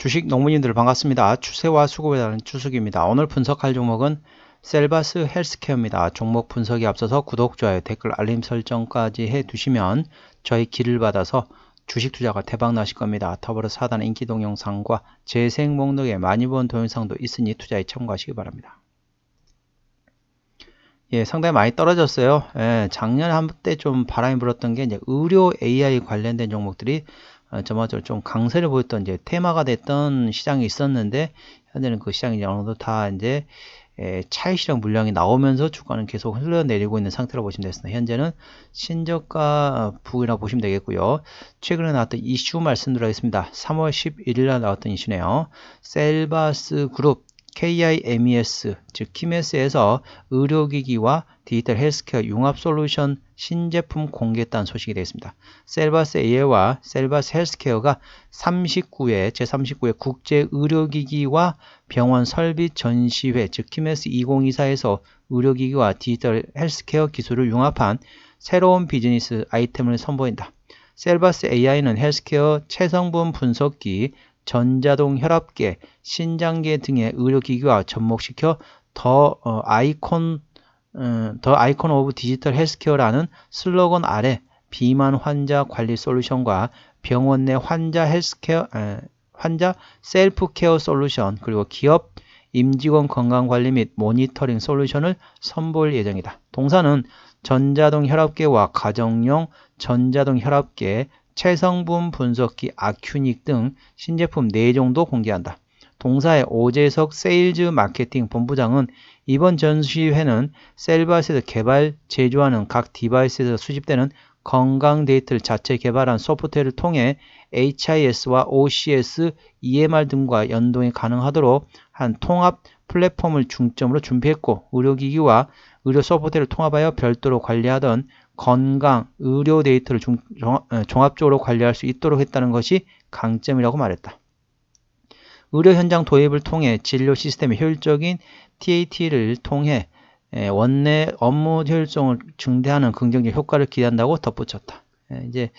주식 농부님들 반갑습니다. 추세와 수급에 따른 추석입니다. 오늘 분석할 종목은 셀바스 헬스케어입니다. 종목 분석이 앞서서 구독, 좋아요, 댓글, 알림 설정까지 해 두시면 저희 길을 받아서 주식 투자가 대박 나실 겁니다. 더불어 사단 인기 동영상과 재생 목록에 많이 본 동영상도 있으니 투자에 참고하시기 바랍니다. 예, 상당히 많이 떨어졌어요. 예, 작년 한때 좀 바람이 불었던 게 이제 의료 AI 관련된 종목들이 어, 저마저 좀 강세를 보였던 이제 테마가 됐던 시장이 있었는데 현재는 그 시장이 이제 어느 정도 다 이제 예, 차익 실현 물량이 나오면서 주가는 계속 흘러내리고 있는 상태로 보시면 되겠습니다. 현재는 신저가 부위라 보시면 되겠고요. 최근에 나왔던 이슈 말씀드리겠습니다. 3월 11일 날 나왔던 이슈네요. 셀바스 그룹 KIMES, 즉 키메스에서 의료기기와 디지털 헬스케어 융합 솔루션 신제품 공개했다는 소식이 되겠습니다. 셀바스 AI와 셀바스 헬스케어가 39회, 제39회 국제 의료기기와 병원 설비 전시회, 즉 키메스 2024에서 의료기기와 디지털 헬스케어 기술을 융합한 새로운 비즈니스 아이템을 선보인다. 셀바스 AI는 헬스케어 체성분 분석기, 전자동 혈압계, 신장계 등의 의료기기와 접목시켜 더 어, 아이콘 어, 더 아이콘 오브 디지털 헬스케어라는 슬로건 아래 비만 환자 관리 솔루션과 병원 내 환자 헬스케어 에, 환자 셀프 케어 솔루션 그리고 기업 임직원 건강 관리 및 모니터링 솔루션을 선보일 예정이다. 동사는 전자동 혈압계와 가정용 전자동 혈압계, 체성분 분석기 아큐닉 등 신제품 4종도 공개한다. 동사의 오재석 세일즈 마케팅 본부장은 이번 전시회는 셀바스에서 개발, 제조하는 각 디바이스에서 수집되는 건강 데이터를 자체 개발한 소프트웨어를 통해 HIS와 OCS, EMR 등과 연동이 가능하도록 한 통합 플랫폼을 중점으로 준비했고 의료기기와 의료 소프트웨어를 통합하여 별도로 관리하던 건강, 의료 데이터를 중, 종합 적으로 관리할 수 있도록 했다는 것이 강점이라고 말했다. 의료 현장 도입을 통해 진료 시스템의 효율적인 TAT를 통해 원내 업무 효율성을 증대하는 긍정적 효과를 기대한다고 덧붙였다. 이제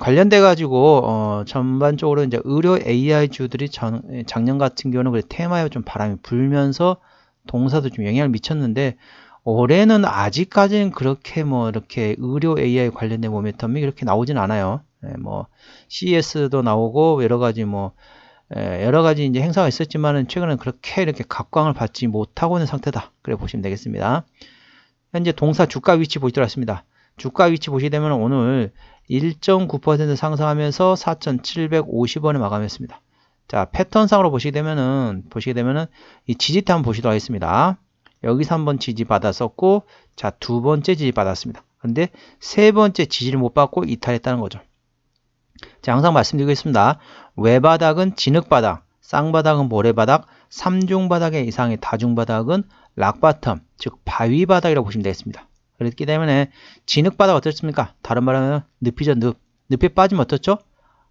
관련돼 가지고 어, 전반적으로 이제 의료 AI 주들이 전, 작년 같은 경우는 그 테마에 좀 바람이 불면서 동사도 좀 영향을 미쳤는데 올해는 아직까지는 그렇게 뭐 이렇게 의료 AI 관련된 모멘텀이 그렇게 나오진 않아요. 예, 뭐 CES도 나오고 여러 가지 뭐 예, 여러 가지 이제 행사가 있었지만은 최근에 그렇게 이렇게 각광을 받지 못하고 있는 상태다. 그래 보시면 되겠습니다. 현재 동사 주가 위치 보시도록 하겠습니다. 주가 위치 보시게 되면 오늘 1.9% 상승하면서 4,750원에 마감했습니다. 자, 패턴상으로 보시게 되면은 보시게 되면은 이 지지대 한번 보시도록 하겠습니다. 여기서 한번 지지 받았었고 자, 두 번째 지지 받았습니다. 근데 세 번째 지지를 못 받고 이탈했다는 거죠. 자, 항상 말씀드리겠습니다. 외바닥은 진흙바닥, 쌍바닥은 모래바닥, 삼중바닥의 이상의 다중바닥은 락바텀, 즉 바위바닥이라고 보시면 되겠습니다. 그렇기 때문에 진흙바닥 어떻습니까? 다른 말하면 늪이죠, 늪. 늪에 빠지면 어떻죠?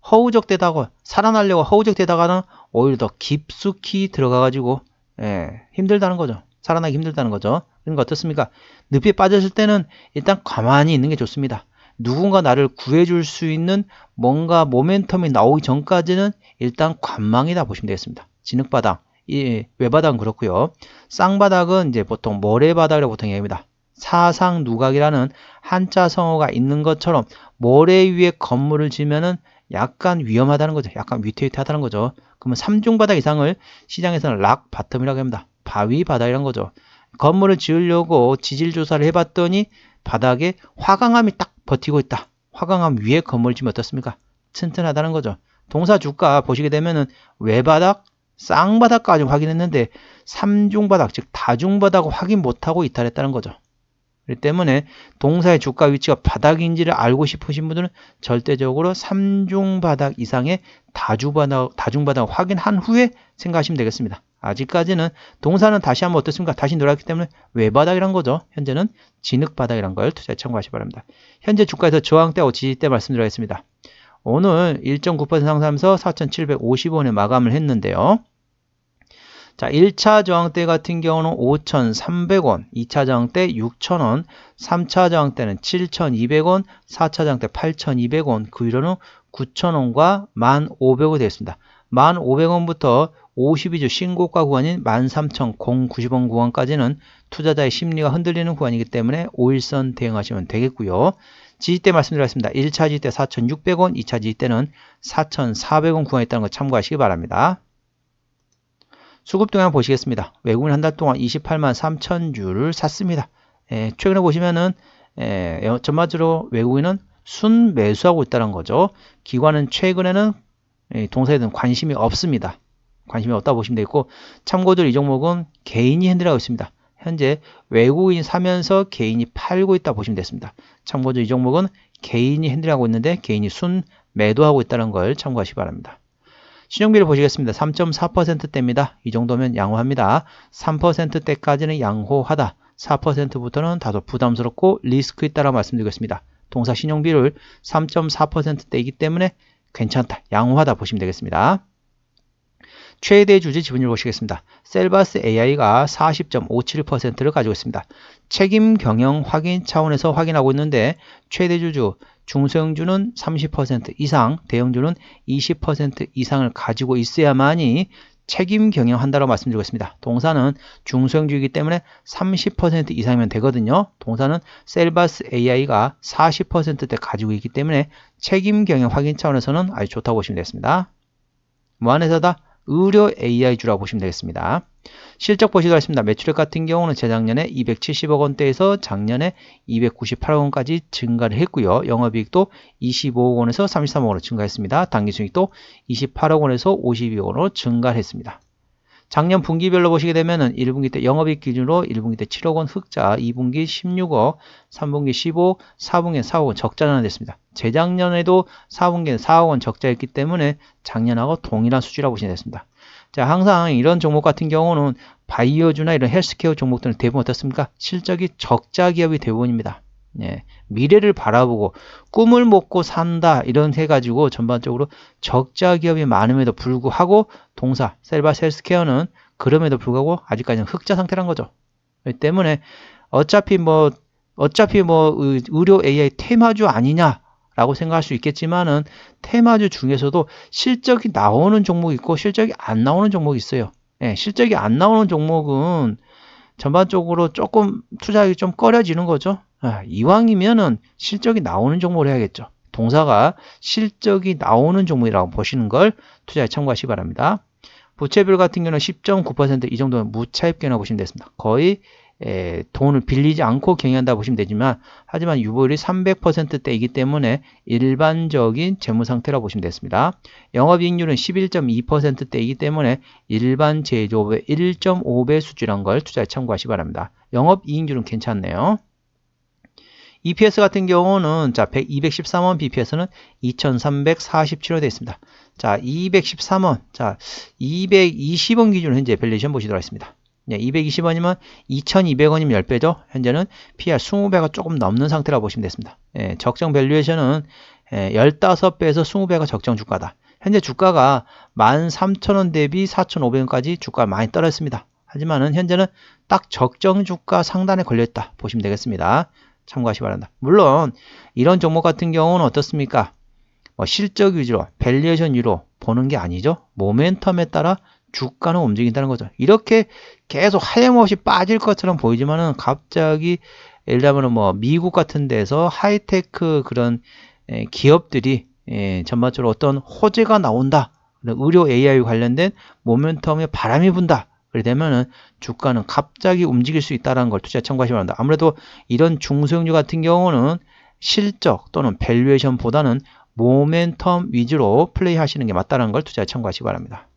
허우적대다가 살아나려고 허우적대다가는 오히려 더 깊숙이 들어가가지고 예, 힘들다는 거죠. 살아나기 힘들다는 거죠. 그러니까 어떻습니까? 늪에 빠졌을 때는 일단 가만히 있는 게 좋습니다. 누군가 나를 구해줄 수 있는 뭔가 모멘텀이 나오기 전까지는 일단 관망이다 보시면 되겠습니다. 진흙바닥, 이 외바닥은 그렇고요. 쌍바닥은 이제 보통 모래바닥이라고 보통 얘기합니다. 사상 누각이라는 한자 성어가 있는 것처럼 모래 위에 건물을 지면은 약간 위험하다는 거죠. 약간 위태위태하다는 거죠. 그러면 삼중바닥 이상을 시장에서는 락 바텀이라고 합니다. 바위 바닥이란 거죠. 건물을 지으려고 지질 조사를 해봤더니 바닥에 화강암이 딱 버티고 있다. 화강암 위에 건물 지면 어떻습니까? 튼튼하다는 거죠. 동사 주가 보시게 되면은 외바닥, 쌍바닥까지 확인했는데 삼중바닥, 즉 다중바닥 확인 못하고 이탈했다는 거죠. 그렇기 때문에 동사의 주가 위치가 바닥인지를 알고 싶으신 분들은 절대적으로 3중 바닥 이상의 다주바닥, 다중바닥 확인한 후에 생각하시면 되겠습니다. 아직까지는 동사는 다시 한번 어떻습니까? 다시 놀았기 때문에 외바닥이란 거죠. 현재는 진흙바닥이란 걸 투자에 참고하시기 바랍니다. 현재 주가에서 저항대하고 지지대 말씀드리겠습니다. 오늘 1.9% 상승하면서 4,750원에 마감을 했는데요. 자, 1차 저항 대 같은 경우는 5,300원, 2차 저항 대 6,000원, 3차 저항대는 7,200원, 4차 저항대 8,200원, 그 위로는 9,000원과 1,500원이 되겠습니다. 1,500원부터 52주 신고가 구간인 13,090원 구간까지는 투자자의 심리가 흔들리는 구간이기 때문에 5일선 대응하시면 되겠고요. 지지대 말씀드렸습니다. 1차 지지대 4,600원, 2차 지지대는 4,400원 구간에 있다는 거 참고하시기 바랍니다. 수급 동향 보시겠습니다. 외국인 한 달 동안 28만 3천 주를 샀습니다. 에, 최근에 보시면은 에, 전반적으로 외국인은 순 매수하고 있다는 거죠. 기관은 최근에는 동사에 대한 관심이 없습니다. 관심이 없다 보시면 되겠고 참고들 이 종목은 개인이 핸들하고 있습니다. 현재 외국인이 사면서 개인이 팔고 있다 보시면 됐습니다. 참고들 이 종목은 개인이 핸들하고 있는데 개인이 순 매도하고 있다는 걸 참고하시기 바랍니다. 신용비를 보시겠습니다. 3.4%대입니다. 이 정도면 양호합니다. 3%대까지는 양호하다. 4%부터는 다소 부담스럽고 리스크 있다라고 말씀드리겠습니다. 동사 신용비율 3.4%대이기 때문에 괜찮다, 양호하다 보시면 되겠습니다. 최대 주주 지분율 보시겠습니다. 셀바스 AI가 40.57%를 가지고 있습니다. 책임 경영 확인 차원에서 확인하고 있는데 최대 주주 중소형주는 30% 이상, 대형주는 20% 이상을 가지고 있어야만이 책임 경영한다고 말씀드리고 있습니다. 동사는 중소형주이기 때문에 30% 이상이면 되거든요. 동사는 셀바스 AI가 40%대 가지고 있기 때문에 책임 경영 확인 차원에서는 아주 좋다고 보시면 되겠습니다. 무한회사다 의료 AI주라고 보시면 되겠습니다. 실적 보시도록 하겠습니다. 매출액 같은 경우는 재작년에 270억 원대에서 작년에 298억 원까지 증가를 했고요. 영업이익도 25억 원에서 33억 원으로 증가했습니다. 당기순익도 28억 원에서 52억 원으로 증가를 했습니다. 작년 분기별로 보시게 되면은 1분기 때 영업이익 기준으로 1분기 때 7억 원 흑자, 2분기 16억, 3분기 15억, 4분기 4억 원 적자는 됐습니다. 재작년에도 4분기에 4억 원 적자였기 때문에 작년하고 동일한 수치라고 보시면 됐습니다. 자, 항상 이런 종목 같은 경우는 바이오주나 이런 헬스케어 종목들은 대부분 어떻습니까? 실적이 적자 기업이 대부분입니다. 예, 미래를 바라보고 꿈을 먹고 산다 이런 해가지고 전반적으로 적자 기업이 많음에도 불구하고 동사 셀바 셀스케어는 그럼에도 불구하고 아직까지는 흑자 상태란 거죠. 때문에 어차피 뭐 어차피 뭐 의료 AI 테마주 아니냐 라고 생각할 수 있겠지만은 테마주 중에서도 실적이 나오는 종목이 있고 실적이 안 나오는 종목이 있어요. 예, 실적이 안 나오는 종목은 전반적으로 조금 투자하기 좀 꺼려지는 거죠. 아, 이왕이면은 실적이 나오는 종목을 해야겠죠. 동사가 실적이 나오는 종목이라고 보시는 걸 투자에 참고하시기 바랍니다. 부채별 같은 경우는 10.9%이 정도는 무차입계나 보시면 되겠습니다. 거의 에, 돈을 빌리지 않고 경영한다 보시면 되지만 하지만 유보율이 300%대이기 때문에 일반적인 재무 상태라고 보시면 되겠습니다. 영업이익률은 11.2%대이기 때문에 일반 제조업의 1.5배 수준란 걸 투자에 참고하시기 바랍니다. 영업이익률은 괜찮네요. EPS 같은 경우는 자 213원 BPS는 2347원 되어 있습니다. 자 213원 자 220원 기준 현재 밸리션 보시도록 하겠습니다. 네, 220원이면 2200원이면 10배죠. 현재는 PR 20배가 조금 넘는 상태라고 보시면 되겠습니다. 예, 적정 밸류에이션은 예, 15배에서 20배가 적정 주가다. 현재 주가가 13,000원 대비 4,500원까지 주가가 많이 떨어졌습니다. 하지만은 현재는 딱 적정 주가 상단에 걸려있다 보시면 되겠습니다. 참고하시기 바랍니다. 물론 이런 종목 같은 경우는 어떻습니까? 뭐 실적 위주로, 밸리에이션 위로 보는 게 아니죠. 모멘텀에 따라 주가는 움직인다는 거죠. 이렇게 계속 하염없이 빠질 것처럼 보이지만은 갑자기 예를 들면 뭐 미국 같은 데서 하이테크 그런 기업들이 전반적으로 어떤 호재가 나온다. 의료 AI 관련된 모멘텀에 바람이 분다. 그래 되면은 주가는 갑자기 움직일 수 있다는 걸 투자에 참고하시기 바랍니다. 아무래도 이런 중소형주 같은 경우는 실적 또는 밸류에이션보다는 모멘텀 위주로 플레이 하시는 게 맞다는 걸 투자에 참고하시기 바랍니다.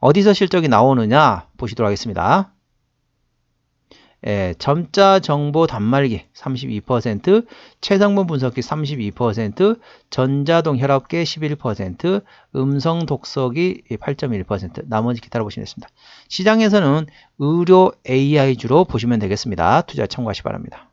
어디서 실적이 나오느냐 보시도록 하겠습니다. 예, 점자 정보 단말기 32%, 최상분 분석기 32%, 전자동 혈압계 11%, 음성 독서기 8.1%, 나머지 기타로 보시면 되겠습니다. 시장에서는 의료 AI주로 보시면 되겠습니다. 투자 참고하시 기 바랍니다.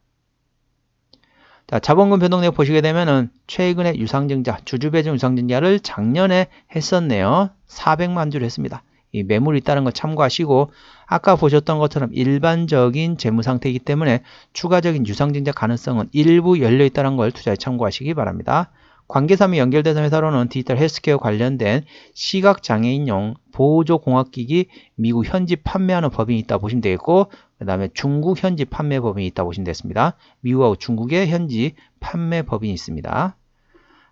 자, 자본금 변동 내역 보시게 되면은 최근에 유상증자, 주주배정 유상증자를 작년에 했었네요. 400만 주를 했습니다. 이 매물이 있다는 거 참고하시고 아까 보셨던 것처럼 일반적인 재무 상태이기 때문에 추가적인 유상증자 가능성은 일부 열려 있다는 걸 투자에 참고하시기 바랍니다. 관계사이 연결되는 회사로는 디지털 헬스케어 관련된 시각장애인용 보조공학기기 미국 현지 판매하는 법인이 있다 보시면 되겠고 그 다음에 중국 현지 판매 법인이 있다 보시면 되겠습니다. 미국하고 중국의 현지 판매 법인이 있습니다.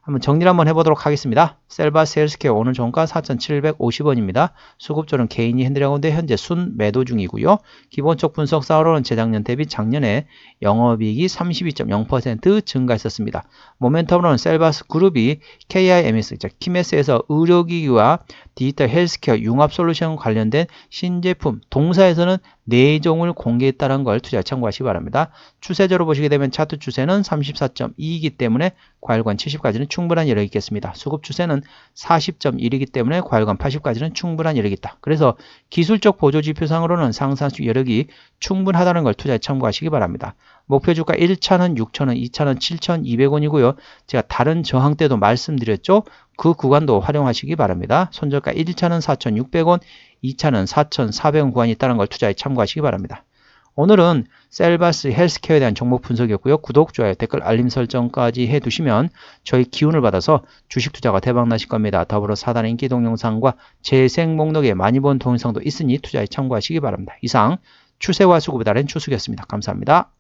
한번 정리를 한번 해보도록 하겠습니다. 셀바스 헬스케어 오늘 종가 4,750원입니다. 수급조는 개인이 핸들하고인데 현재 순 매도 중이고요. 기본적 분석 사로는 재작년 대비 작년에 영업이익이 32.0% 증가했었습니다. 모멘텀으로는 셀바스 그룹이 KIMS, 즉 키메스에서 의료기기와 디지털 헬스케어 융합 솔루션 관련된 신제품 동사에서는 4종을 공개했다는 걸 투자 참고하시기 바랍니다. 추세적으로 보시게 되면 차트 추세는 34.2이기 때문에 과열관 70까지는 충분한 여력이 있겠습니다. 수급 추세는 40.1이기 때문에 과열관 80까지는 충분한 여력이 있다. 그래서 기술적 보조지표상으로는 상승 여력이 충분하다는 걸 투자에 참고하시기 바랍니다. 목표 주가 1차는 6천원, 2차는 7,200원이고요. 제가 다른 저항 때도 말씀드렸죠. 그 구간도 활용하시기 바랍니다. 손절가 1차는 4,600원, 2차는 4,400원 구간이 있다는 걸 투자에 참고하시기 바랍니다. 오늘은 셀바스 헬스케어에 대한 종목 분석이었고요. 구독, 좋아요, 댓글, 알림 설정까지 해두시면 저희 기운을 받아서 주식 투자가 대박 나실 겁니다. 더불어 사단 인기 동영상과 재생 목록에 많이 본 동영상도 있으니 투자에 참고하시기 바랍니다. 이상 추세와 수급에 따른 추수였습니다. 감사합니다.